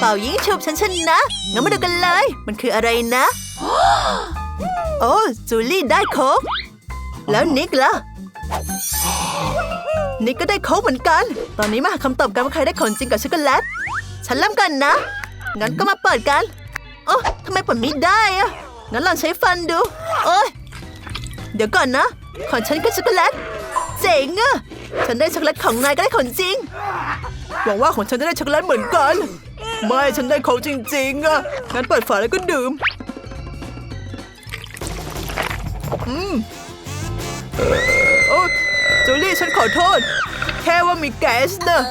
เป่ายิงฉุบฉันชนะงั้นมาดูกันเลย มันคืออะไรนะ โอ้จูลี่ได้โค้กแล้วนิกล่ะ นิกก็ได้โค้กเหมือนกัน ตอนนี้มาหาคำตอบกันว่าใครได้ของจริงกับช็อกโกแลต ฉันเริ่มกันนะ งั้นก็มาเปิดกันโอ้ทำไมเปิดไม่ได้อะงั้นลองใช้ฟันดู โอ้ยเดี๋ยวก่อนนะ ของฉันก็ช็อกโกแลต เจ๋งอะฉันได้ช็อกโกแลตของนายก็ได้ของจริง หวังว่าของฉันจะได้ช็อกโกแลตเหมือนกัน ไม่ฉันได้ของจริง ๆอะงั้นเปิดฝาแล้วก็ดื่ม อืมโอ้จูลี่ฉันขอโทษ แค่ว่ามีแก๊สเนอะ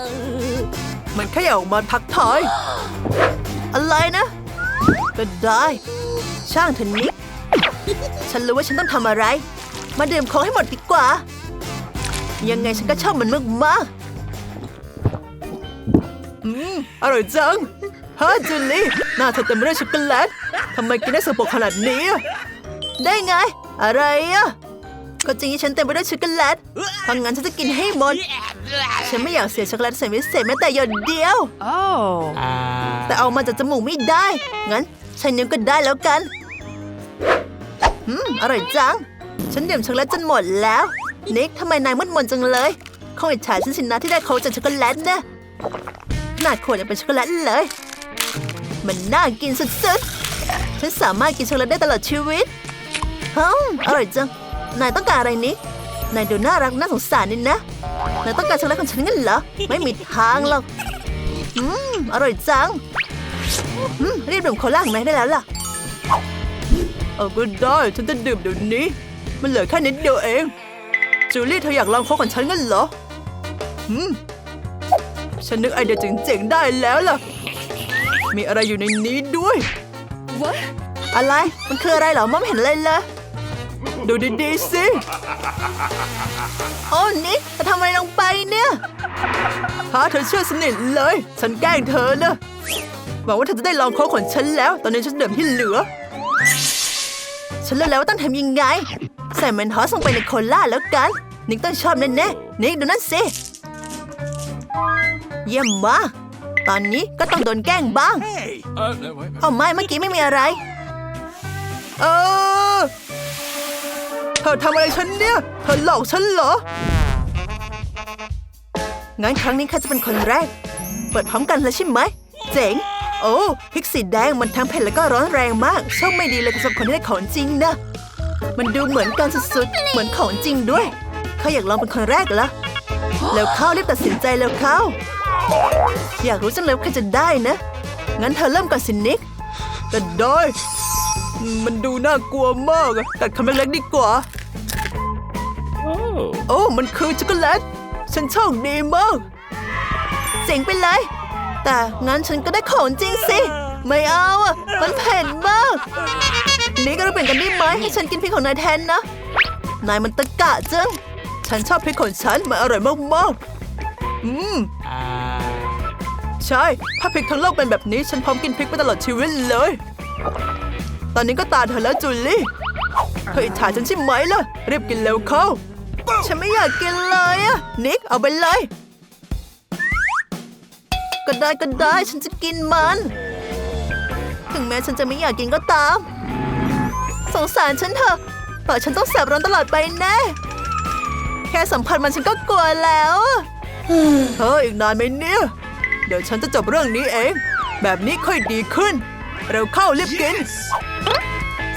มันแค่อยากออกมาพักทาย อะไรนะก็ได้ ช่างเถอะนิกฉันรู้ว่าฉันต้องทำอะไร มาดื่มของให้หมดดีกว่า ยังไงฉันก็ชอบมันมากๆ อืมอร่อยจังฮะจูลี่หน้าเธอเต็มไปด้วยช็อกโกแลตทำไมกินได้สกปรกขนาดนี้อะได้ไง อะไรอะก็จริงที่ฉันเต็มไปด้วยช็อกโกแลตเพราะงั้นฉันจะกินให้หมด ฉันไม่อยากเสียช็อกโกแลตใส่พิเศษแม้แต่หยดเดียว Oh. แต่เอามาจากจมูกไม่ได้ งั้นใช้นิ้วก็ได้แล้วกันอืมอร่อยจัง ฉันดื่มช็อกโกแลตจนหมดแล้ว นิกทำไมนายมืดมนจังเลยคงอิจฉาฉันสินะที่ได้โค้กจากช็อกโกแลตนะ ขนาดขวดยังเป็นช็อกโกแลตเลย มันน่ากินสุดๆ ฉันสามารถกินช็อกโกแลตได้ตลอดชีวิตฮึมอร่อยจัง นายต้องการอะไรนิกนายดูน่ารักน่าสงสารนี่นะ นายต้องการช็อกโกแลตของฉันงั้นเหรอ ไม่มีทางหรอก อืม อร่อยจัง อืม รีบดื่มโคลาของนายได้แล้วล่ะ เออก็ได้ฉันจะดื่มเดี๋ยวนี้ มันเหลือแค่นิดเดียวเอง จูลี่เธออยากลองโค้กของฉันงั้นเหรอ อืม ฉันนึกไอเดียเจ๋งๆได้แล้วล่ะ มีอะไรอยู่ในนี้ด้วย What? อะไร มันคืออะไรเหรอมองไม่เห็นอะไรเลยดูดีๆสิโอ้นิกเธอทำอะไรลงไปเนี่ยฮะเธอเชื่อสนิทเลย ฉันแกล้งเธอนะหวังว่าเธอจะได้ลองโค้กของฉันแล้ว ตอนนี้ฉันเดิมที่เหลือ ฉันรู้แล้วว่าต้องทำยังไง ใส่เมนทอสลงไปในโคลาแล้วกัน นิกต้องชอบแน่ๆนิกดูนั่นสิ เยี่ยมมากตอนนี้ก็ต้องโดนแกล้งบ้าง Uh, no, wait. เอาไม่เมื่อกี้ไม่มีอะไร เออ เธอทำอะไรฉันเนี่ย เธอหลอกฉันเหรอ งั้นครั้งนี้ข้าจะเป็นคนแรก เปิดพร้อมกันเลยใช่ไหม เจ๋ง โอ้พริกสีแดงมันทั้งเผ็ดแล้วก็ร้อนแรงมากโชคไม่ดีเลยสำหรับคนที่ได้ของจริงนะ มันดูเหมือนกันสุดๆ เหมือนของจริงด้วยข้าอยากลองเป็นคนแรกละ แล้วเข้ารีบตัดสินใจแล้วเข้า อยากรู้จังเลยว่าใครจะได้นะ งั้นเธอเริ่มก่อนสินิกก็ได้มันดูน่ากลัวมากอะตัดคำเล็กๆดีกว่า Oh. โอ้ มันคือช็อกโกแลต ฉันโชคดีมาก เจ๋งไปเลย แต่งั้นฉันก็ได้ของจริงสิ ไม่เอาอะ มันเผ็ดมาก นี่ก็เราเปลี่ยนกันได้ไหมให้ฉันกินพริกของนายแทนนะ นายมันตะกะจัง ฉันชอบพริกของฉันมันอร่อยมากๆ อืม ใช่ ถ้าพริกทั้งโลกเป็นแบบนี้ฉันพร้อมกินพริกไปตลอดชีวิตเลย ตอนนี้ก็ตาเธอแล้วจูลี่ เธออิจฉาฉันใช่ไหมล่ะ รีบกินเร็วเข้า ฉันไม่อยากกินเลยอะนิกเอาไปเลย ก็ได้ก็ได้ฉันจะกินมัน ถึงแม้ฉันจะไม่อยากกินก็ตาม สงสารฉันเถอะเปิดฉันต้องแสบร้อนตลอดไปแน่ แค่สัมผัสมันฉันก็กลัวแล้วอะเฮ้ยอีกนานไหมเนี่ย เดี๋ยวฉันจะจบเรื่องนี้เอง แบบนี้ค่อยดีขึ้น เร็วเข้ารีบกิน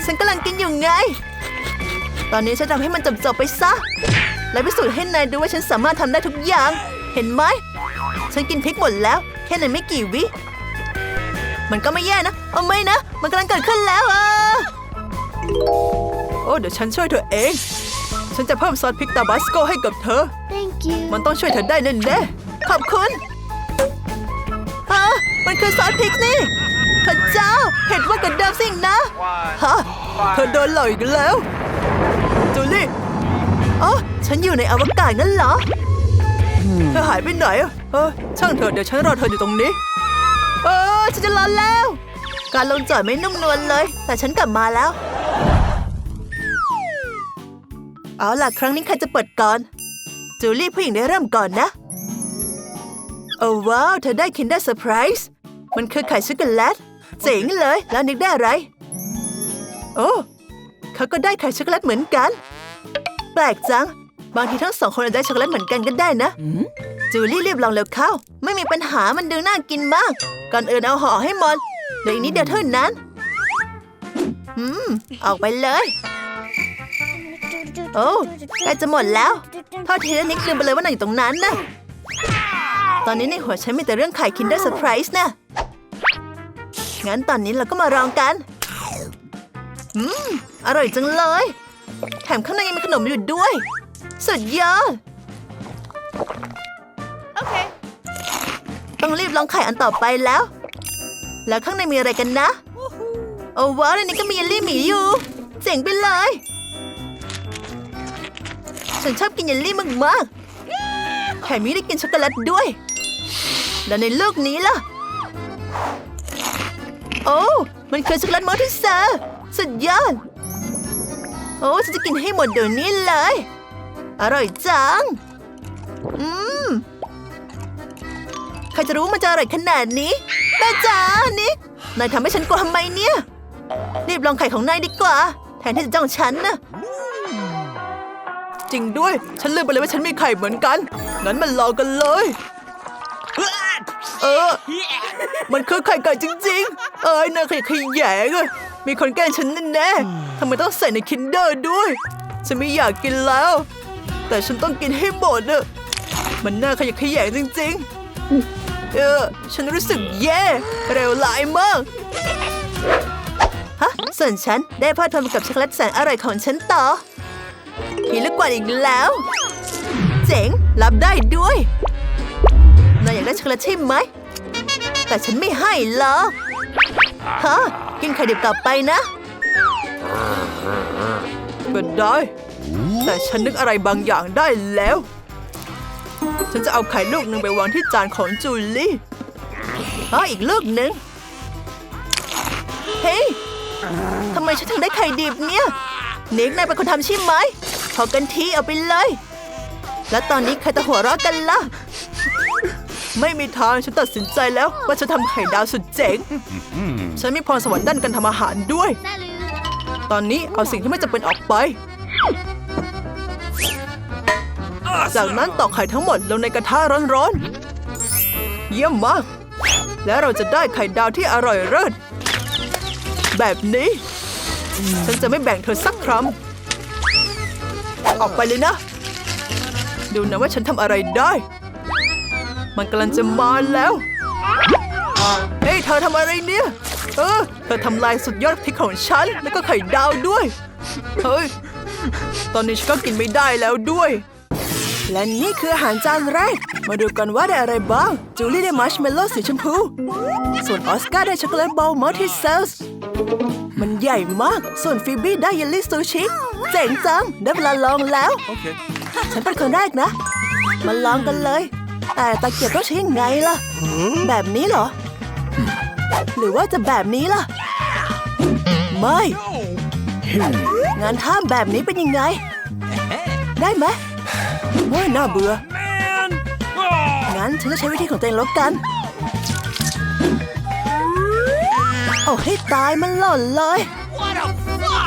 ฉันกำลังกินอยู่ไง ตอนนี้ฉันทำให้มันจบจบๆไปซะ และพิสูจน์ให้นายดูว่าฉันสามารถทำได้ทุกอย่าง เห็นไหม ฉันกินพริกหมดแล้ว แค่ในไม่กี่วิ มันก็ไม่แย่นะเอาไม่นะ มันกำลังเกิดขึ้นแล้วอะโอ้เดี๋ยวฉันช่วยเธอเอง ฉันจะเพิ่มซอสพริกตาบาสโกให้กับเธอ Thank you. มันต้องช่วยเธอได้แน่ๆขอบคุณฮะมันคือซอสพริกนี่พระเจ้าเห็นว่ากันเดิมสิ่งนะฮะเธอโดนหลอกอีกแล้ว จูลี่อ๋อฉันอยู่ในอวกาศงั้นเหรอเธอหายไปไหนอะเออช่างเถอะเดี๋ยวฉันรอเธออยู่ตรงนี้ เออฉันจะรอแล้ว การลงจอดไม่นุ่มนวลเลย แต่ฉันกลับมาแล้ว เอาล่ะ ครั้งนี้ใครจะเปิดก่อน จูลี่ผู้หญิงได้เริ่มก่อนนะ โอ้ว้าว เธอได้คินได้เซอร์ไพรส์ มันคือไข่ช็อกโกแลต เจ๋งเลย แล้วนิกได้อะไร โอ้ เขาก็ได้ไข่ช็อกโกแลตเหมือนกัน แปลกจัง บางทีทั้งสองคนอาจได้ช็อกโกแลตเหมือนกันก็ได้นะ จูลี่รีบลองเร็วเข้า ไม่มีปัญหา มันดูน่ากินมาก ก่อนอื่นเอาห่อให้หมดเดี๋ยวอีกนิดเดียวเท่านั้นอืม ออกไปเลย โอ้ใกล้จะหมดแล้วโทอดทีละนิดลืมไปเลยว่านางอยู่ตรงนั้นนะตอนนี้ในหัวฉันมีแต่เรื่องไข่ Kinder Surprise นะงั้นตอนนี้เราก็มาลองกัน อืม อร่อยจังเลย แถมข้างในยังมีขนมอยู่ด้วย สุดยอดต้องรีบลองไข่อันต่อไปแล้ว แล้วข้างในมีอะไรกันนะ โอ้ว้าวในนี้ก็มีเยลลี่หมีอยู่ เจ๋งไปเลย ฉันชอบกินเยลลี่มากๆแถมมีได้กินช็อกโกแลตด้วย แล้วในลูกนี้ล่ะ โอ้ มันคือช็อกโกแลตมอลที่เซอร์สุดยอด โอ้ฉันจะกินให้หมดเดี๋ยวนี้เลย อร่อยจัง อืม ใครจะรู้มันจะอร่อยขนาดนี้แม่จ๋านิกนายทำให้ฉันกลัวทำไมเนี่ย รีบลองไข่ของนายดีกว่า แทนที่จะจ้องฉันนะ จริงด้วย ฉันลืมไปเลยว่าฉันมีไข่เหมือนกัน งั้นมันลองกันเลย เออ มันคือไข่ไก่จริง ๆ เอ้ยนายขยะแขยงอะมีคนแกล้งฉันแน่ๆทำไมต้องใส่ในคินเดอร์ด้วย ฉันไม่อยากกินแล้ว แต่ฉันต้องกินให้หมดอะมันน่าขยะขยงจริง ๆ เออ ฉันรู้สึกแย่เร็วหลายมาก ฮะ ส่วนฉันได้พลิดเพลินกับช็อกโกแลตแสนอร่อยของฉันต่อ มีลูกวาดอีกแล้ว เจ๋ง รับได้ด้วยนายอยากได้ช็อกโกแลตใช่ไหม แต่ฉันไม่ให้หรอกฮะ กินไข่ดิบต่อไปนะก็นได้ แต่ฉันนึกอะไรบางอย่างได้แล้ว ฉันจะเอาไข่ลูกหนึ่งไปวางที่จานของจูลี่อ๋ออีกลูกหนึ่งเฮ้ยทำไมฉันถึงได้ไข่ดิบเนี่ยนิกนายเป็นคนทำใช่ไหม พอกันทีเอาไปเลย แล้วตอนนี้ใครจะหัวเราะกันล่ะ ไม่มีทางฉันตัดสินใจแล้ว ว่าจะทำไข่ดาวสุดเจ๋ง ฉันมีพรสวรรค์ด้านการทำอาหารด้วย ตอนนี้เอาสิ่งที่ไม่จำเป็นออกไป จากนั้นตอกไข่ทั้งหมดลงในกระทะร้อนๆ เยี่ยมมาก และเราจะได้ไข่ดาวที่อร่อยเลิศแบบนี้ ฉันจะไม่แบ่งเธอสักคำ ออกไปเลยนะ ดูนะว่าฉันทำอะไรได้ มันกำลังจะมาแล้ว เฮ้ยเธอทำอะไรเนี่ย เออ เธอทำลายสุดยอดพริกของฉัน แล้วก็ไข่ดาวด้วย เฮ้ย ตอนนี้ฉันก็กินไม่ได้แล้วด้วย และนี่คืออาหารจานแรก มาดูกันว่าได้อะไรบ้าง จูลี่ได้มัชเมลโล่สีชมพู ส่วนออสการ์ได้ช็อกโกแลตบอลมัลติเซลส์ มันใหญ่มาก ส่วนฟิบี้ได้เยลลี่ซูชิเจ๋งจังได้เวลาลองแล้ว Okay. ฉันเป็นคนแรกนะ มาลองกันเลย แต่ตะเกียบต้องใช้ยังไงล่ะ แบบนี้เหรอ หรือว่าจะแบบนี้ล่ะ ไม่ งานท่ามแบบนี้เป็นยังไง ได้ไหมโอ้ยน่าเบื่อ Man! Oh! งั้นฉันจะใช้วิธีของตัวเองแล้วกัน โอ้ให้ตายมันหล่นเลย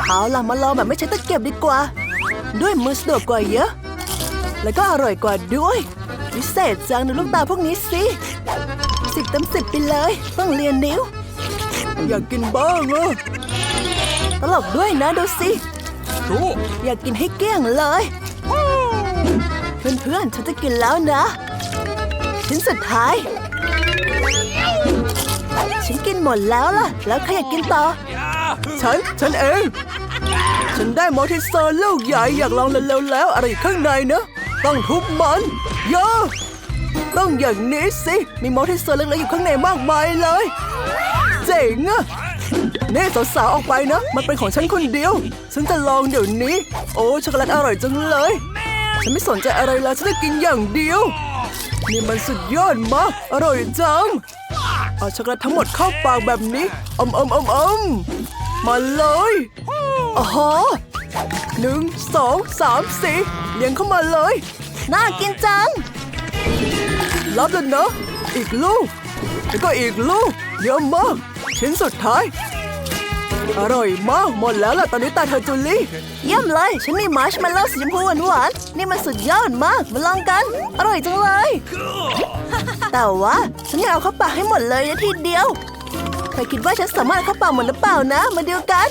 เอาล่ะมาลองแบบไม่ใช้ตะเกียบดีกว่า ด้วยมือสะดวกกว่าเยอะ แล้วก็อร่อยกว่าด้วยวิเศษจังดูลูกตาพวกนี้สิสิบเต็มสิบไปเลย ต้องเรียนนิ้ว อยากกินบ้างอะตลกด้วยนะดูสิ Cool. อยากกินให้เกลี้ยงเลย เพื่อนๆฉันจะกินแล้วนะ ชิ้นสุดท้าย ฉันกินหมดแล้วล่ะ แล้วใครอยากกินต่อ Yeah! ฉัน ฉันเอง ฉันได้มอทิสเซอร์ลูกใหญ่อยากลองเร็วๆแล้ว อะไรอยู่ข้างในเนอะต้องทุบมันเยอะต้องอย่างนี้สิ มีมอทิสเซอร์เล็กๆอยู่ข้างในมากมายเลย เจ๋งอะเน่สาวๆออกไปนะ มันเป็นของฉันคนเดียว ฉันจะลองเดี๋ยวนี้ โอ้ช็อกโกแลตอร่อยจังเลย ฉันไม่สนใจอะไรแล้วฉันจะกินอย่างเดียว นี่มันสุดยอดมาก อร่อยจัง เอาช็อกโกแลตทั้งหมดเข้าปากแบบนี้อมอมอมอมมาเลยโอ้โหหนึ่งสองสามสี่เลี้ยงเข้ามาเลย น่ากินจัง รับแล้วนะอีกลูก แล้วก็อีกลูก เยอะมาก ชิ้นสุดท้าย อร่อยมากหมดแล้วล่ะตอนนี้ตาเธอจูลี่ เยี่ยมเลย ฉันมีมาร์ชเมลโล่สีชมพูหวานๆนี่มันสุดยอดมาก มาลองกัน อร่อยจังเลย แต่ว่าฉันอยากเอาเข้าปากให้หมดเลยนะทีเดียวเธอคิดว่าฉันสามารถเอาเข้าปากหมดหรือเปล่านะ มาดูกัน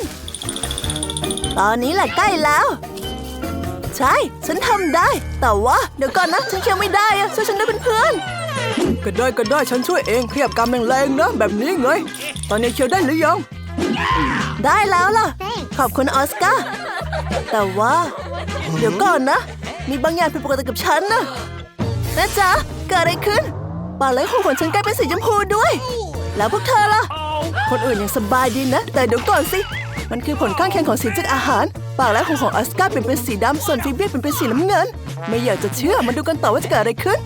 ตอนนี้แหละใกล้แล้ว ใช่ ฉันทำได้ แต่ว่าเดี๋ยวก่อนนะ ฉันเคี้ยวไม่ได้อะช่วยฉันด้วยเป็นเพื่อนก็ได้ก็ได้ฉันช่วยเองขยับกำแรงๆนะแบบนี้ไงตอนนี้เคี้ยวได้หรือยัง ได้แล้วล่ะ ขอบคุณออสการ์แต่ว่า เดี๋ยวก่อนนะ มีบางอย่างผิดปกติกับฉันนะนะจ๊ะเกิดอะไรขึ้น ปากและหูของฉันกลายเป็นสีชมพูด้วย แล้วพวกเธอล่ะ คนอื่นยังสบายดีนะ แต่เดี๋ยวก่อนสิ มันคือผลข้างเคียงของสีจากอาหาร ปากและหูของออสการ์เปลี่ยนเป็นสีดำส่วนฟิเบียเป็นเป็นสีน้ำเงิน ไม่อยากจะเชื่อมาดูกันต่อว่าจะเกิดอะไรขึ้น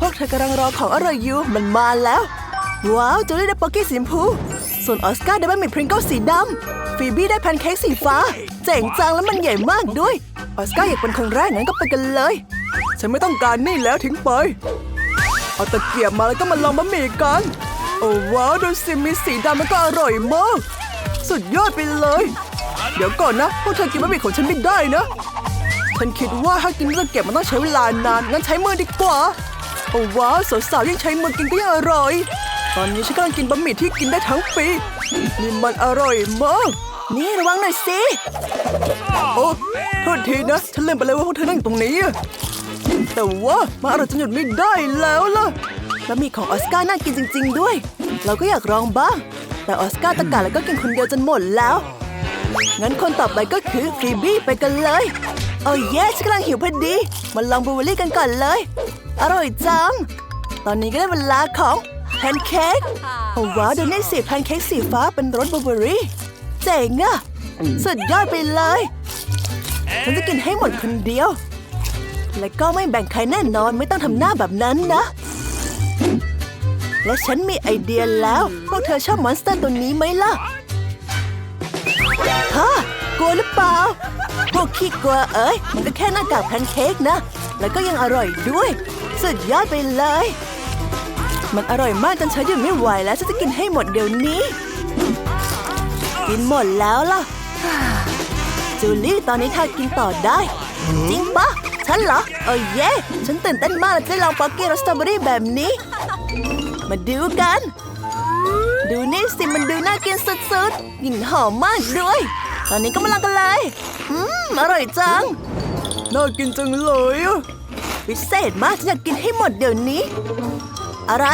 พวกเธอกำลังรอของอร่อยอยู่มันมาแล้ว ว้าวจูลี่ได้ป๊อกกี้สีชมพู ส่วนออสการ์ได้บะหมี่พริงเกิลสีดำฟีบี้ได้แพนเค้กสีฟ้า เจ๋งจังแล้วมันใหญ่มากด้วยออสการ์อยากเป็นคนแรกงั้นก็ไปกันเลย ฉันไม่ต้องการนี่แล้วทิ้งไป เอาตะเกียบมาแล้วก็มาลองบะหมี่กัน โอ้ว้าวดูสิมีสีดำแล้วก็อร่อยมาก สุดยอดไปเลย เดี๋ยวก่อนนะพวกเธอกินบะหมี่ของฉันไม่ได้นะ ฉันคิดว่าถ้ากินตะเกียบมันต้องใช้เวลานานงั้นใช้มือดีกว่า โอ้ว้าวสาวๆยังใช้มือกินก็ยังอร่อย ตอนนี้ฉันกำลังกินบะหมี่ที่กินได้ทั้งปีนี่มันอร่อยมากนี่ระวังหน่อยสิ โอ้โทษทีนะ ฉันลืมไปเลยว่าพวกเธอนั่งอยู่ตรงนี้ แต่ว่ามาอร่อยจนหยุดไม่ได้แล้วล่ะบะหมี่ของออสการ์น่ากินจริง ๆ ด้วย เราก็อยากลองบ้าง แต่ออสการ์ตะกาแล้วก็กินคนเดียวจนหมดแล้ว งั้นคนต่อไปก็คือฟรีบี้ไปกันเลย โอ้เยฉันกำลังหิวพอดี มาลองบลูเบอร์รี่กันก่อนเลย อร่อยจัง ตอนนี้ก็ได้เวลาของแพนเค้กโอ้ว้าวดูนี่สิแพนเค้กสีฟ้าเป็นรสบลูเบอร์รี่เจ๋งอะสุดยอดไปเลย ฉันจะกินให้หมดคนเดียว และก็ไม่แบ่งใครแน่นอนไม่ต้องทำหน้าแบบนั้นนะ และฉันมีไอเดียแล้ว พวกเธอชอบมอนสเตอร์ตัวนี้ไหมล่ะฮะกลัวหรือเปล่า พวกขี้กลัวเอ้ย มันก็แค่หน้ากากแพนเค้กนะ แล้วก็ยังอร่อยด้วย สุดยอดไปเลย มันอร่อยมากจนฉันหยุดไม่ไหวแล้วฉันจะกินให้หมดเดี๋ยวนี้ กินหมดแล้วล่ะจูลี่ตอนนี้เธอกินต่อได้ จริงปะ ฉันเหรอเออเย่ฉันตื่นเต้นมากเลยจะได้ลองป๊อกกี้รสสตรอเบอรี่แบบนี้ มาดูกัน ดูนี่สิมันดูน่ากินสุดๆกลิ่นหอมมากด้วย ตอนนี้ก็มาลองกันเลยอืมอร่อยจังน่ากินจังเลยอะพิเศษมากฉันอยากกินให้หมดเดี๋ยวนี้ อะไร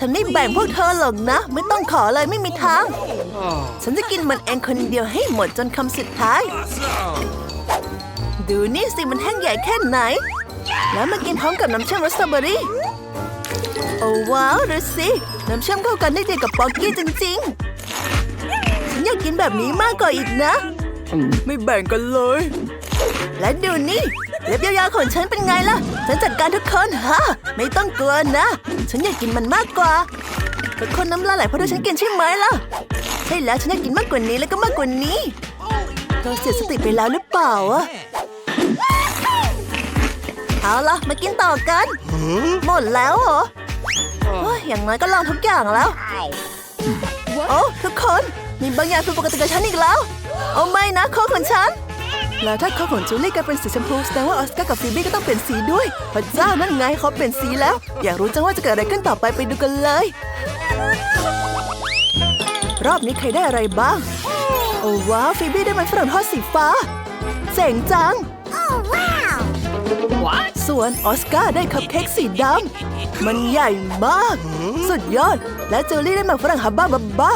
ฉันไม่แบ่งพวกเธอหรอกนะ ไม่ต้องขอเลยไม่มีทาง ฉันจะกินมันเองคนเดียวให้หมดจนคำสุดท้าย ดูนี่สิมันแห้งใหญ่แค่ไหน แล้วมากินพร้อมกับน้ำเชื่อมรสสตรอเบอรี่ โอ้ว้าวดูสิ น้ำเชื่อมเข้ากันได้ดีกับป๊อกกี้จริงๆ ฉันอยากกินแบบนี้มากกว่าอีกนะ ไม่แบ่งกันเลย และดูนี่เล็บยาวๆของฉันเป็นไงล่ะ ฉันจัดการทุกคนฮะ ไม่ต้องกลัวนะ ฉันอยากกินมันมากกว่าทุกคนน้ำลายไหลเพราะดูฉันกินใช่ไหมล่ะ ใช่แล้วฉันอยากกินมากกว่านี้แล้วก็มากกว่านี้เธอเสียสติไปแล้วหรือเปล่าอะ เอาล่ะมากินต่อกัน หมดแล้วเหรอเฮ้ยอย่างน้อยก็ลองทุกอย่างแล้วโอ้ทุกคนมีบางอย่างผิดปกติกับฉันอีกแล้วโอ้ไม่นะข้อของฉัน แล้วถ้าข้อของจูลี่กลายเป็นสีชมพูแสดงว่าออสการ์กับฟีบี้ก็ต้องเปลี่ยนสีด้วยพระเจ้านั่นไงเขาเปลี่ยนสีแล้ว อยากรู้จังว่าจะเกิดอะไรขึ้นต่อไปไปดูกันเลย รอบนี้ใครได้อะไรบ้าง โอ้ว้าวฟีบี้ได้มันฝรั่งทอดสีฟ้าเจ๋งจัง ส่วนออสการ์ได้คัพเค้กสีดำ มันใหญ่มาก สุดยอด และจูลี่ได้หมากฝรั่งฮับบ้าบับบ้า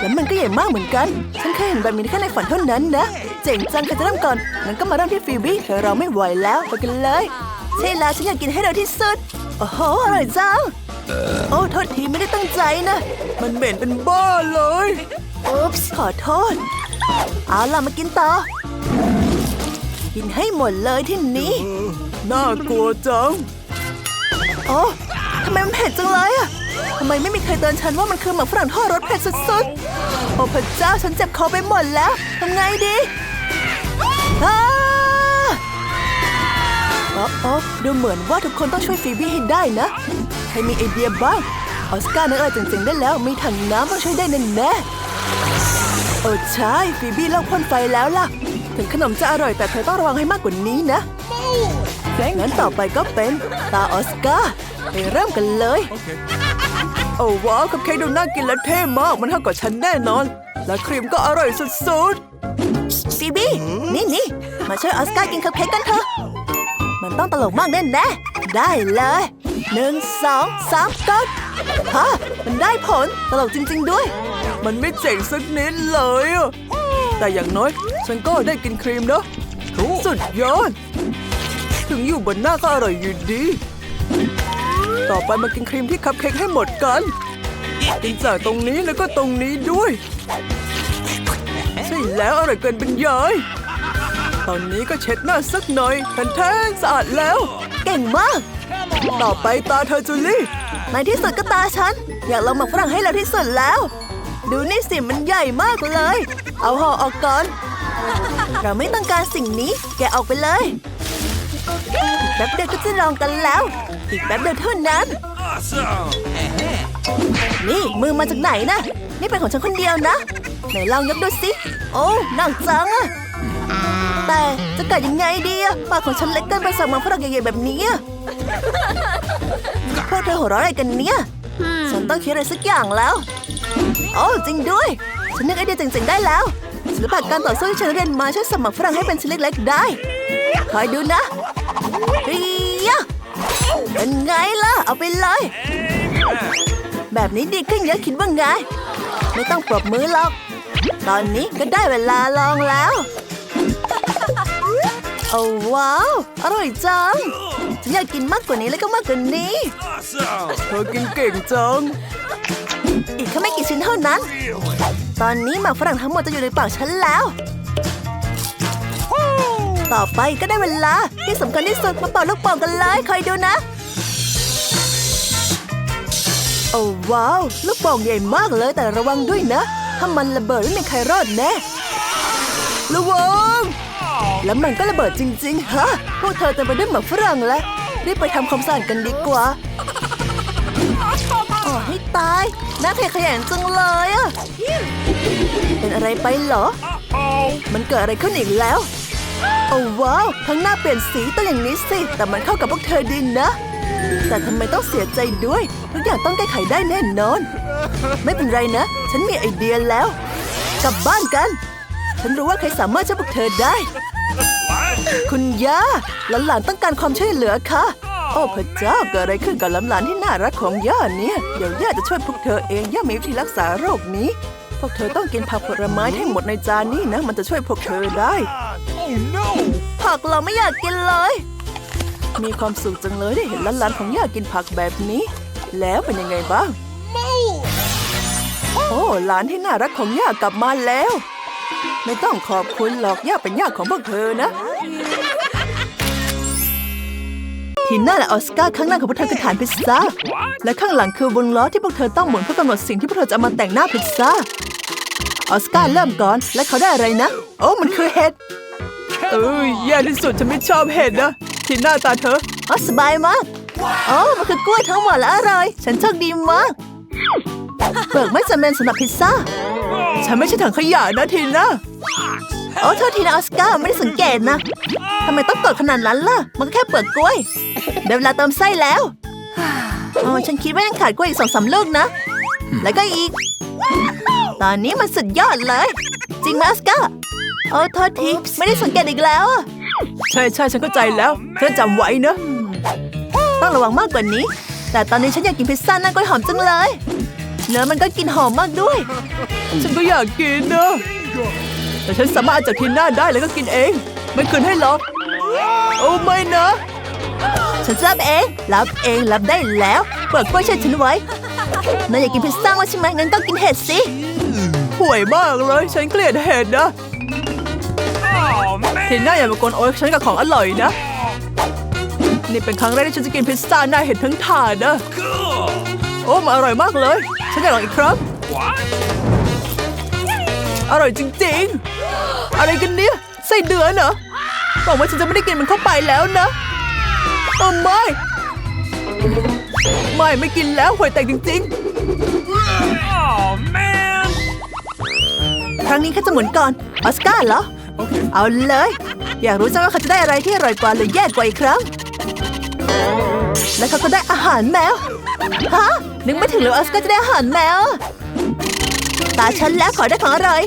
แล้วมันก็ใหญ่มากเหมือนกัน ฉันเคยเห็นแบบนี้แค่ในฝันเท่านั้นนะ เจ๋งจังใครจะเริ่มก่อนงั้นก็มาเริ่มที่ฟีบี้เธอเราไม่ไหวแล้วไปกันเลย ใช่แล้วฉันอยากกินให้เร็วที่สุด โอ้โห อร่อยจัง โอ้โทษทีไม่ได้ตั้งใจนะ มันเหม็นเป็นบ้าเลย อุ๊ปส์ขอโทษ เอาล่ะมากินต่อ กินให้หมดเลยที่นี้ น่ากลัวจัง โอ้ทำไมมันเผ็ดจังเลยอะทำไมไม่มีใครเตือนฉันว่ามันคือหมากฝรั่งทอดรสเผ็ดสุดๆ โอ้พระเจ้าฉันเจ็บคอไปหมดแล้ว ทำไงดีอ้าโอ้โอ้ดูเหมือนว่าทุกคนต้องช่วยฟีบี้ให้ได้นะ ใครมีไอเดียบ้าง ออสการ์นึกอะไรเจ๋งๆได้แล้ว มีถังน้ำมาช่วยได้แน่แน่ๆโอ้ใช่ฟีบี้เลิกพ่นไฟแล้วล่ะ ถึงขนมจะอร่อยแต่เธอต้องระวังให้มากกว่านี้นะงั้นต่อไปก็เป็นตาออสการ์ไปเริ่มกันเลย Okay. โอ้ว้าวคัพเค้กดูน่ากินและเท่มาก มันเท่ากับฉันแน่นอน และครีมก็อร่อยสุดๆฟีบี้นี่นี่มาช่วยออสการ์กินคัพเค้กกันเถอะ มันต้องตลกมากแน่แน่ๆได้เลยหนึ่งสองสามก็ฮะมันได้ผลตลกจริง ๆ ด้วย มันไม่เจ๋งสักนิดเลยอะ แต่อย่างน้อย ฉันก็ได้กินครีมนะ Cool. สุดยอด ถึงอยู่บนหน้าก็อร่อยอยู่ดี ต่อไปมากินครีมที่คัพเค้กให้หมดกัน กินจากตรงนี้แล้วก็ตรงนี้ด้วย ใช่แล้วอร่อยเกินบรรยายตอนนี้ก็เช็ดหน้าสักหน่อยทันแทนสะอาดแล้ว เก่งมาก ต่อไปตาเธอจูลี่ ในที่สุดก็ตาฉัน อยากลองหมักฝรั่งให้เร็วที่สุดแล้ว ดูนี่สิมันใหญ่มากเลย เอาห่อออกก่อน เราไม่ต้องการสิ่งนี้ แกออกไปเลย แป๊บเดียวก็จะลองกันแล้ว อีกแป๊บเดียวเท่านั้น นี่มือมาจากไหนนะ นี่เป็นของฉันคนเดียวนะ ไหนลองยกดูสิ โอ้หนักจังอะแต่จะกัดยังไงดีอะปากของฉันเล็กเกินไปสั่งมาฝรั่งใหญ่ๆแบบนี้อะพวกเธอหัวเราะอะไรกันเนี่ย ฉันต้องคิดอะไรสักอย่างแล้ว โอ้จริงด้วย ฉันนึกไอเดียเจ๋งๆได้แล้ว ศิลปะการต่อสู้ที่ฉันเรียนมาช่วยสมัครฝรั่งให้เป็นชิ้นเล็กๆได้ คอยดูนะเฮียเป็นไงล่ะ เอาไปเลย แบบนี้ดีขึ้นเยอะคิดว่าไง ไม่ต้องปรบมือหรอก ตอนนี้ก็ได้เวลาลองแล้ว โอ้ว้าว อร่อยจังฉันอยากกินมากกว่านี้แล้วก็มากกว่านี้เธอกินเก่งจัง นั้น ตอนนี้หมากฝรั่งทั้งหมดจะอยู่ในปากฉันแล้ว ต่อไปก็ได้เวลาที่สำคัญที่สุดมาเป่าลูกโป่งกันเลยคอยดูนะ โอ้ว้าว ลูกโป่งใหญ่มากเลยแต่ระวังด้วยนะ ถ้ามันระเบิดไม่มีใครรอดแน่ระวังแล้วมันก็ระเบิดจริง ๆ ฮะ พวกเธอเต็มไปด้วยหมากฝรั่งแล้วรีบไปทำความสะอาดกันดีกว่า ตายน่าเทขยันจังเลยอะเป็นอะไรไปเหรอ Oh. มันเกิดอะไรขึ้นอีกแล้ว โอ้ว้าว ทั้งหน้าเปลี่ยนสีต้องอย่างนี้สิ แต่มันเข้ากับพวกเธอดีนะ แต่ทำไมต้องเสียใจด้วย ทุกอย่างต้องแก้ไขได้แน่นอน ไม่เป็นไรนะ ฉันมีไอเดียแล้ว กลับบ้านกัน ฉันรู้ว่าใครสามารถช่วยพวกเธอได้ What? คุณย่าหลานๆต้องการความช่วยเหลือค่ะโอ้พระเจ้าเกิดอะไรขึ้นกับหลานๆที่น่ารักของย่าเนี่ย เดี๋ยวย่าจะช่วยพวกเธอเองย่ามีวิธีรักษาโรคนี้ พวกเธอต้องกินผักผลไม้ให้หมดในจานนี้นะ มันจะช่วยพวกเธอได้ Oh no. ผักเราไม่อยากกินเลย มีความสุขจังเลยได้เห็นหลานๆของย่ากินผักแบบนี้ แล้วเป็นยังไงบ้างโอ้หลานที่น่ารักของย่ากลับมาแล้ว ไม่ต้องขอบคุณหรอกย่าเป็นย่าของพวกเธอนะ ทีน่าและออสการ์ข้างหน้าของพวกเธอคือฐานพิซซ่า และข้างหลังคือวงล้อที่พวกเธอต้องหมุนเพื่อกำหนดสิ่งที่พวกเธอจะเอามาแต่งหน้าพิซซ่า ออสการ์เริ่มก่อน และเขาได้อะไรนะ โอ้มันคือเห็ด เอ้ยแย่ที่สุดฉันไม่ชอบเห็ดนะ ทีหน้าตาเธออ๋อสบายมากอ๋อมันคือกล้วยทั้งหมดและอร่อย ฉันโชคดีมากเปลือกไม่จำเป็นสำหรับพิซซ่า ฉันไม่ใช่ถังขยะนะทีน่า โอ้โทษทีนะออสการ์ไม่ได้สังเกตนะทำไมต้องตดขนาดนั้นล่ะ มันก็แค่เปลือกกล้วยได้เวลาเติมไส้แล้วอ๋อฉันคิดว่ายังขาดกล้วยอีกสองสามลูกนะ แล้วก็อีก ตอนนี้มันสุดยอดเลย จริงไหมออสการ์โอ้โทษทีไม่ได้สังเกตอีกแล้ว ใช่ใช่ฉันเข้าใจแล้วเธอจำไว้นะ ต้องระวังมากกว่านี้ แต่ตอนนี้ฉันอยากกินพิซซ่าหน้ากล้วยหอมจังเลยเนื้อมันก็กินหอมมากด้วย ฉันก็อยากกินนะ แต่ฉันสามารถเอาจากทีหน้าได้แล้วก็กินเอง ไม่คืนให้หรอก โอ้ไม่นะ ฉันจะรับเอง รับเองรับได้แล้วเปิดกล้วยเช่ฉันไว้นายอยากกินพิซซ่าว่าใช่ไหมงั้นก็กินเห็ดสิห่วยมากเลย ฉันเกลียดเห็ดนะ Oh man. ทีน่าอย่ามากวนโอ๊ยฉันกับของอร่อยนะ นี่เป็นครั้งแรกที่ฉันจะกินพิซซ่าหน้าเห็ดทั้งถาดนะ Cool. โอ้มันอร่อยมากเลย ฉันอยากลองอีกครั้ง What? อร่อยจริง ๆ อะไรกันเนี่ยไส้เดือนเหรอบอกว่าฉันจะไม่ได้กินมันเข้าไปแล้วนะโอ้ไม่ ไม่ไม่กินแล้วห่วยแตกจริง Oh man. ๆครั้งนี้ข้าจะหมุนก่อน ออสการ์เหรอ Okay. เอาเลย อยากรู้จังว่าเขาจะได้อะไรที่อร่อยกว่าหรือแย่กว่าอีกครั้ง และเขาก็ได้อาหารแมว ฮะ นึกไม่ถึงเลยว่าออสการ์จะได้อาหารแมว ตาฉันแล้วขอได้ของอร่อย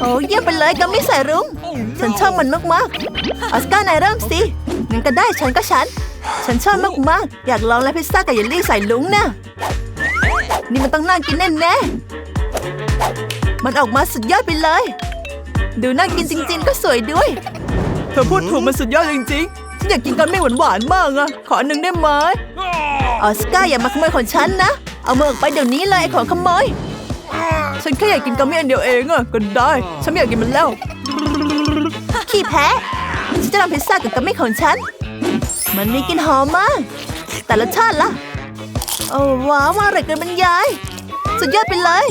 โอ้เยี่ยมไปเลยกัมมี่ใส่รุ้ง Oh ฉันชอบมันมากๆออสการ์นายเริ่มสิงั้นก็ได้ฉันก็ฉัน ฉันชอบมากๆ อยากลองและพิซซ่ากับเยลลี่ใส่ลุงนะนี่มันต้องน่ากินแน่ๆมันออกมาสุดยอดไปเลย ดูน่ากินจริง ๆ ก็สวยด้วย เธอพูดถูกมันสุดยอดจริงๆฉันอยากกินกันไม่หวานๆมากอะขออันหนึ่งได้ไหม Oh. ออสการ์อย่ามาขโมยของฉันนะ เอามือออกไปเดี๋ยวนี้เลยไอ้ของขโมย ฉันแค่อยากกินกัมมี่อันเดียวเองอะก็ได้ ฉันไม่อยากกินมันแล้ว ขี้แพ้ฉันจะทำพิซซ่ากับกัมมี่ของฉัน มันมีกลิ่นหอมมาก แต่รสชาติล่ะ โอ้ว้าวมาอร่อยเกินบรรยาย สุดยอดไปเลย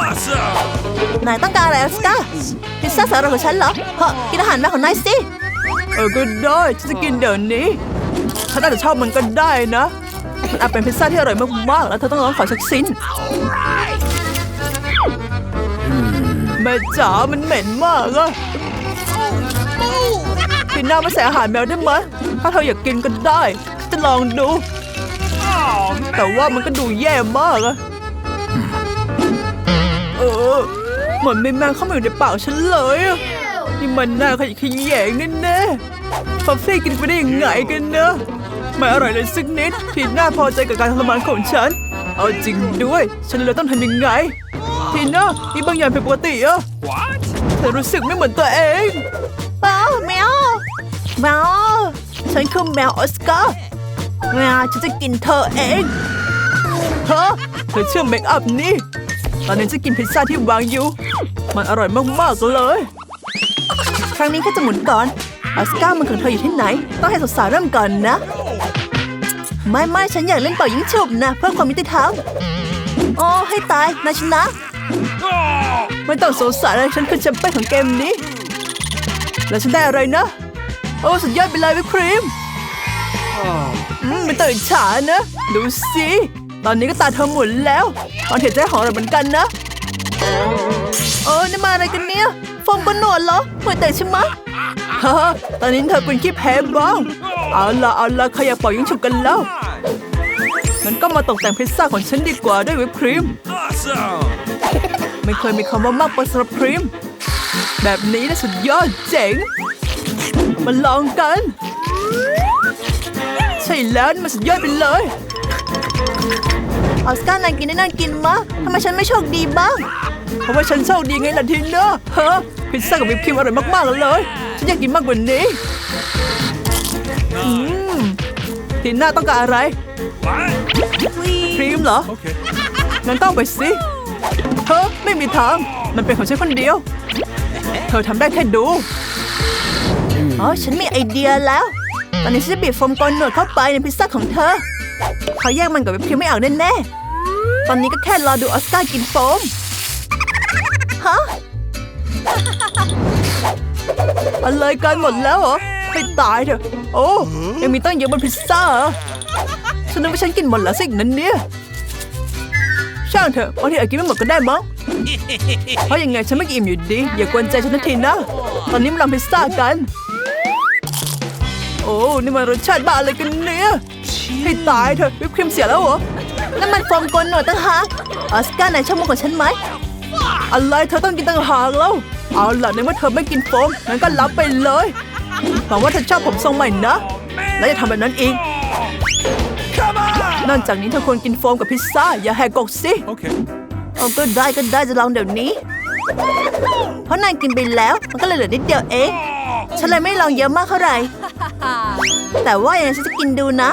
Awesome. นายต้องการอะไรออสการ์พิซซ่าสำหรับของฉันเหรอเพราะกินอาหารแม่ของนายสิ เออก็ได้ฉันจะกินเดี๋ยวนี้ฉันอาจจะชอบมันก็ได้นะ มันอาจเป็นพิซซ่าที่อร่อยมากๆ แล้วเธอต้องลองขอสักชิ้นแม่จ๋ามันเหม็นมากอะพี่หน้ามาใส่อาหารแมวได้ไหมถ้าเธออยากกินก็ได้ฉันจะลองดู Oh แต่ man. ว่ามันก็ดูแย่มากอะเออเหมือนมีแมงเข้ามาอยู่ในปากฉันเลยอะนี่มันน่าขยะแขยงแน่ๆฟัฟฟี่กินไปได้ยังไงกันเนอะ ไม่อร่อยเลยสักนิดทีน่าพอใจกับการทรมานของฉัน เอาจริงด้วย ฉันเลยต้องทำยังไง ทีน่ามีบางอย่างผิดปกติอะ What? เธอรู้สึกไม่เหมือนตัวเองเปล่าแมวแมวฉันคือแมวออสการ์แมวฉันจะกินเธอเองฮะเธอเชื่อเมคอัพนี่ ตอนนี้จะกินพิซซ่าที่วางอยู่ มันอร่อยมากๆเลย ครั้งนี้ก็จะหมุนก่อนออสการ์มันของเธออยู่ที่ไหน ต้องให้สาวๆเริ่มก่อนนะ ไม่ไม่ฉันอยากเล่นเป่ายิงฉุบนะเพื่อความยุติธรรมโอ้ให้ตายนายชนะ ไม่ต้องสงสัยเลยฉันคือแชมเปี้ยนของเกมนี้ แล้วฉันได้อะไรนะ โอ้สุดยอดไปเลยวิปครีมอืมไม่ต้องอิจฉานะ ดูสิตอนนี้ก็ตาเธอหมุนแล้วตอนเห็นจะได้ของอะไรเหมือนกันนะโอ้นี่มาอะไรกันเนี่ยฟองบนหนวดเหรอหัวแต่ใช่ไหม ฮ่าตอนนี้เธอเป็นขี้แพ้บ้าง เอาละเอาละใครอยากเป่ายิงฉุบกันแล้วงั้นก็มาตกแต่งพิซซ่าของฉันดีกว่าด้วยวิปครีม Awesome. ไม่เคยมีคำว่ามากไปสำหรับครีม แบบนี้นะสุดยอดเจ๋ง มาลองกัน ใช่แล้วนี่มันสุดยอดไปเลยออสการ์นายกินได้น่ากินมากทำไมฉันไม่โชคดีบ้าง เพราะว่าฉันโชคดีไงล่ะทีเนอะเฮ้อพิซซ่ากับวิปครีมอร่อยมากๆเลยฉัน อยากกินมากกว่านี้อืมทีน่าต้องการอะไร What? ครีมเหรอ Okay. งั้นก็เอาไปสิเฮ้อไม่มีทาง มันเป็นของฉันคนเดียว เธอทำได้แค่ดูอ๋อฉันมีไอเดียแล้ว ตอนนี้ฉันจะบีบโฟมกลอนหนวดเข้าไปในพิซซ่าของเธอ เขาแยกมันกับวิปครีมไม่เอาแน่ๆตอนนี้ก็แค่รอดูออสการ์กินโฟมฮะ อะไรกันหมดแล้วเหรอให้ตายเถอะ โอ้ยังมีตั้งเยอะบนพิซซ่าเหรอฉันนึกว่าฉันกินหมดแล้วสินั้นเนี่ยช่างเถอะบางทีอาจกินไม่หมดก็ได้มั้งเพราะยังไงฉันไม่อิ่มอยู่ดีอย่ากวนใจฉันนาทีนะ ตอนนี้มาลองพิซซ่ากัน โอ้นี่มันรสชาติบ้าอะไรกันเนี่ยให้ตายเถอะวิปครีมเสียแล้วเหรอนั่นมันโฟมกลนหนวดตั้งหากออสการ์นายชอบมุกของฉันไหมอะไรเธอต้องกินตั้งหากแล้ว เอาล่ะในเมื่อเธอไม่กินโฟมงั้นก็รับไปเลยหวังว่าเธอชอบผมทรงใหม่นะ และจะทำแบบนั้นอีก Come on. นอกจากนี้เธอควรกินโฟมกับพิซซ่า อย่าแหกกกสิ Okay. เอาก็ได้ก็ได้จะลองเดี๋ยวนี้ เพราะนายกินไปแล้ว มันก็เลยเหลือนิดเดียวเองฉันเลยไม่ลองเยอะมากเท่าไหร่ แต่ว่ายังไงฉันจะกินดูนะ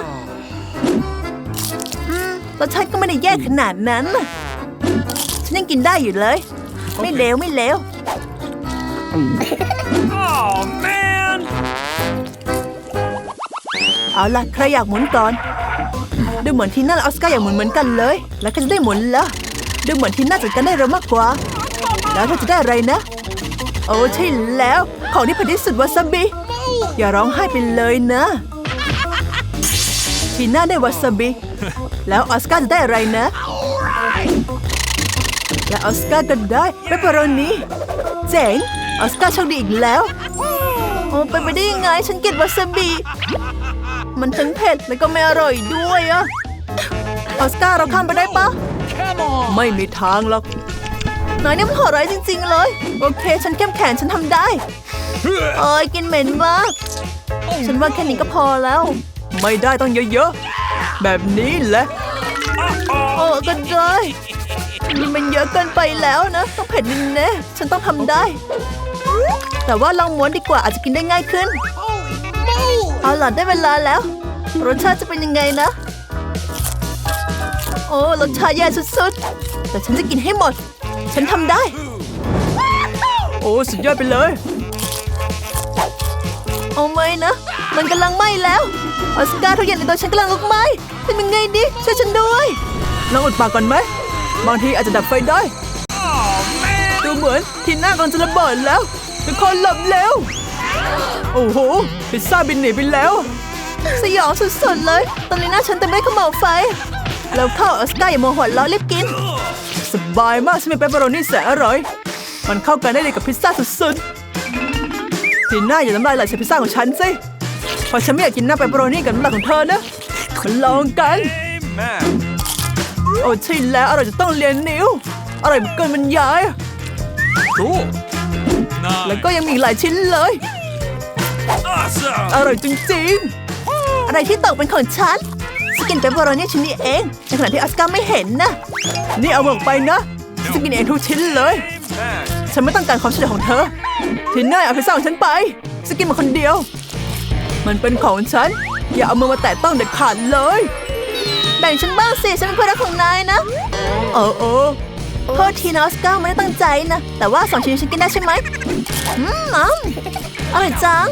อืมรสชาติก็ไม่ได้แย่ขนาดนั้นน่ะฉันยังกินได้อยู่เลย ไม่เลวไม่เลว Oh man. เอาล่ะใครอยากหมุนก่อน ดูเหมือนที่น่าและออสการ์อยากหมุนเหมือนกันเลย แล้วก็จะได้หมุนแล้วดูเหมือนที่น่าจัดการได้เร็วมากกว่า แล้วเธอจะได้อะไรนะ โอ้ใช่แล้ว ของที่เผ็ดที่สุดวาซาบิ อย่าร้องไห้ไปเลยนะทีน่าได้วาซาบิ แล้วออสการ์จะได้อะไรนะ และออสการ์ก็ได้เปปเปอโรนีเจ๋ง ออสการ์โชคดีอีกแล้ว โอ้ไปนไปได้ยังไง ฉันเกลียดวาซาบิ มันทั้งเผ็ดแล้วก็ไม่อร่อยด้วยอะออสการ์เราข้ามไปได้ปะ ไม่มีทางหรอกนายนี่มันโหดร้ายจริง ๆ เลย โอเค ฉันเข้มแข็งฉันทำได้เอ้ยกินเหม็นมากฉันว่าแค่นี้ก็พอแล้ว ไม่ได้ต้องเยอะๆ แบบนี้แหละโอ้ก็ได้นี่มันเยอะเกินไปแล้วนะ ต้องเผ็ดแน่ๆฉันต้องทำได้ แต่ว่าลองม้วนดีกว่าอาจจะกินได้ง่ายขึ้น เอาล่ะได้เวลาแล้ว รสชาติจะเป็นยังไงนะ โอ้รสชาติแย่สุดๆ แต่ฉันจะกินให้หมด ฉันทำได้ โอ้สุดยอดไปเลย เอาไหมนะ มันกำลังไหม้แล้ว ออสการ์ทุกอย่างในตัวฉันกำลังลุกไหม้ทำยังไงดีช่วยฉันด้วยลองอุดปากก่อนไหม บางทีอาจจะดับไฟได้ Oh, man. ดูเหมือนที่หน้ากำลังจะระเบิดแล้ว ทุกคนหลบเร็ว โอ้โหพิซซ่าบินหนีไปแล้ว สยองสุดๆเลย ตอนนี้หน้าฉันเต็มไปด้วยเขม่าวไฟ แล้วเข้าออสการ์อย่าโมโหเราะรีบกิน สบายมากใช่ไหมเปปเปอโรนี่แสนอร่อย มันเข้ากันได้เลยกับพิซซ่าสุดๆทีหน้าอย่าน้ำลายไหลใส่พิซซ่าของฉันสิเพราะฉันไม่อยากกินหน้าเปปเปอโรนี่กับน้ำลายของเธอนะมาลองกัน Amen. โอ้ใช่แล้วอร่อยจะต้องเรียนนิ้วอร่อยเกินบรรยาย Cool. แล้วก็ยังมีอีกหลายชิ้นเลย Awesome. อร่อยจริงๆ อะไรที่ตกเป็นของฉันสกินเปปเปอโรนี่ชิ้นนี้เอง ในขณะที่ออสการ์ไม่เห็นนะ นี่เอาหมดไปนะสกินเองทุกชิ้นเลย Amen. ฉันไม่ต้องการความช่วยเหลือของเธอทีน่าเอาพิซซ่าของฉันไป สกินมาคนเดียว มันเป็นของฉัน อย่าเอามือมาแตะต้องเด็ดขาดเลย แบ่งฉันบ้างสิ ฉันเป็นเพื่อนรักของนายนะ เออเออ โทษทีนะออสการ์ไม่ได้ตั้งใจนะ แต่ว่าสองชิ้นฉันกินได้ใช่ไหมอืมอืมอร่อยจัง